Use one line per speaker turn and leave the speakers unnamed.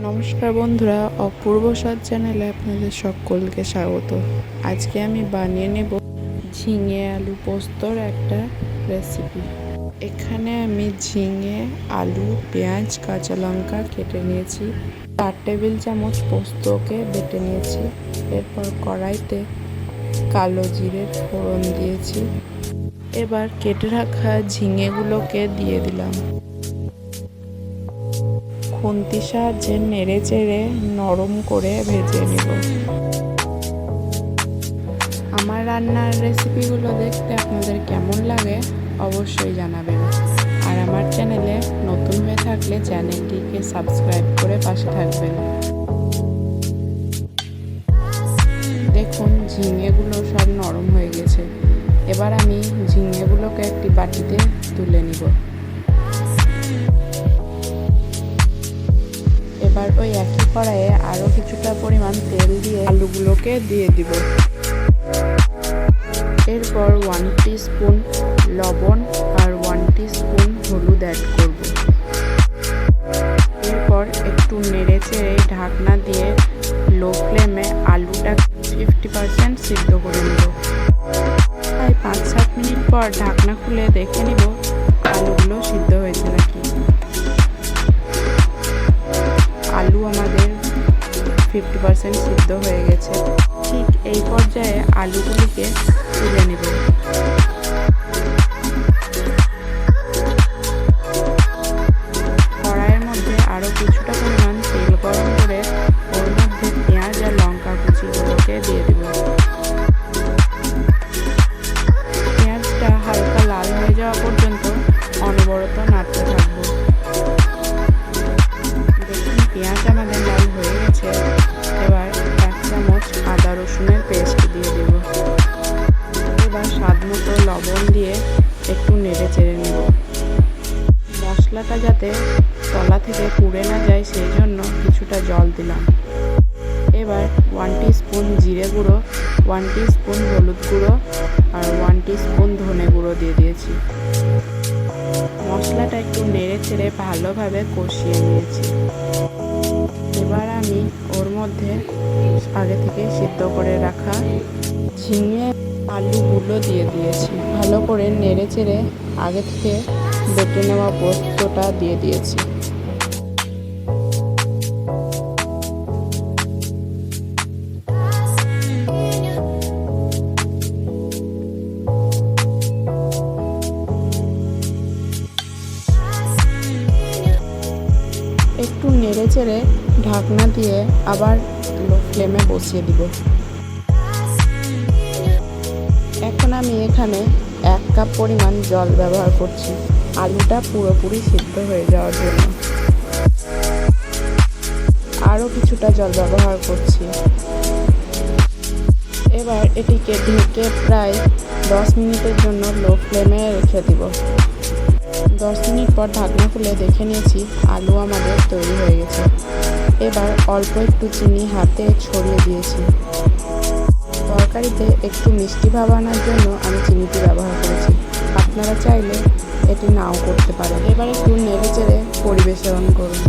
নমস্কার বন্ধুরা, অপূর্ব স্বাদ চ্যানেলে আপনাদের সকলকে স্বাগত। আজকে আমি বানিয়ে নেব ঝিঙে আলু পোস্তর একটা রেসিপি। এখানে আমি ঝিঙে, আলু, পেঁয়াজ, কাঁচা লঙ্কা কেটে নিয়েছি। চার টেবিল চামচ পোস্তকে বেটে নিয়েছি। এরপর কড়াইতে কালো জিরের ফোড়ন দিয়েছি। এবার কেটে রাখা ঝিঙেগুলোকে দিয়ে দিলাম। খুন্তির সাহায্যে নেড়ে চেড়ে নরম করে ভেজে নেব। আমার রান্নার রেসিপিগুলো দেখতে আপনাদের কেমন লাগে অবশ্যই জানাবেন। আর আমার চ্যানেলে নতুন হয়ে থাকলে চ্যানেলটিকে সাবস্ক্রাইব করে পাশে থাকবেন। দেখুন, ঝিঙেগুলো সব নরম হয়ে গেছে। এবার আমি ঝিঙেগুলোকে একটি বাটিতে তুলে নিব। কড়াইয়ে আরও কিছুটা পরিমাণ তেল দিয়ে আলুগুলোকে দিয়ে দিব। এরপর ওয়ান স্পুন লবণ আর ওয়ান স্পুন হলুদ অ্যাড করব। এরপর একটু নেড়ে চেড়ে ঢাকনা দিয়ে লো ফ্লেমে আলুটা ফিফটি পারসেন্ট সিদ্ধ করে নেব। তাই পাঁচ সাত মিনিট পর ঢাকনা খুলে দেখে নিব আলুগুলো সিদ্ধ হয়েছে ফিফটি পার্সেন্ট সিদ্ধ হয়ে গেছে। ঠিক এই পর্যায়ে আলুগুলিকে তুলে নেব। কড়াইয়ের মধ্যে আরও কিছুটা পরিমাণ তেল গরম করে ওর মধ্যে পেঁয়াজ আর লঙ্কা কুচিগুলোকে দিয়ে চেড়ে নেব মশলাটা যাতে তলা থেকে পুড়ে না যায়, সেই জন্য কিছুটা জল দিলাম। এবার ওয়ান স্পুন জিরে গুঁড়ো ওয়ান স্পুন হলুদ গুঁড়ো আর ওয়ান স্পুন ধনে গুঁড়ো দিয়ে দিয়েছি। মশলাটা একটু নেড়ে চেড়ে ভালোভাবে কষিয়ে নিয়েছি। এবার আমি ওর মধ্যে আগে থেকে সিদ্ধ করে রাখা ঝিঙে আলুগুলো দিয়ে দিয়েছি। ভালো করে নেড়ে চেড়ে আগে থেকে বেটে নেওয়া পোস্তটা দিয়ে দিয়েছি। একটু নেড়ে চেড়ে ঢাকনা দিয়ে আবার ফ্লেমে বসিয়ে দিব। আমি এখানে এক কাপ পরিমাণ জল ব্যবহার করছি। আলুটা পুরোপুরি সিদ্ধ হয়ে যাওয়ার জন্য। আরও কিছুটা জল ব্যবহার করছি। এবার এটিকে ঢেকে প্রায় দশ মিনিটের জন্য লো ফ্লেমে রেখে দিব। দশ মিনিট পর ঢাকনা খুলে দেখে নিয়েছি আলু আমাদের তৈরি হয়ে গেছে। এবার অল্প একটু চিনি হাতে ছড়িয়ে দিয়েছি। তরকারিতে একটু মিষ্টি ভাব আনার জন্য আমি চিনিটি ব্যবহার করেছি। আপনারা চাইলে এটি নাও করতে পারেন। এবার একটু নেড়ে চেড়ে পরিবেশন করুন।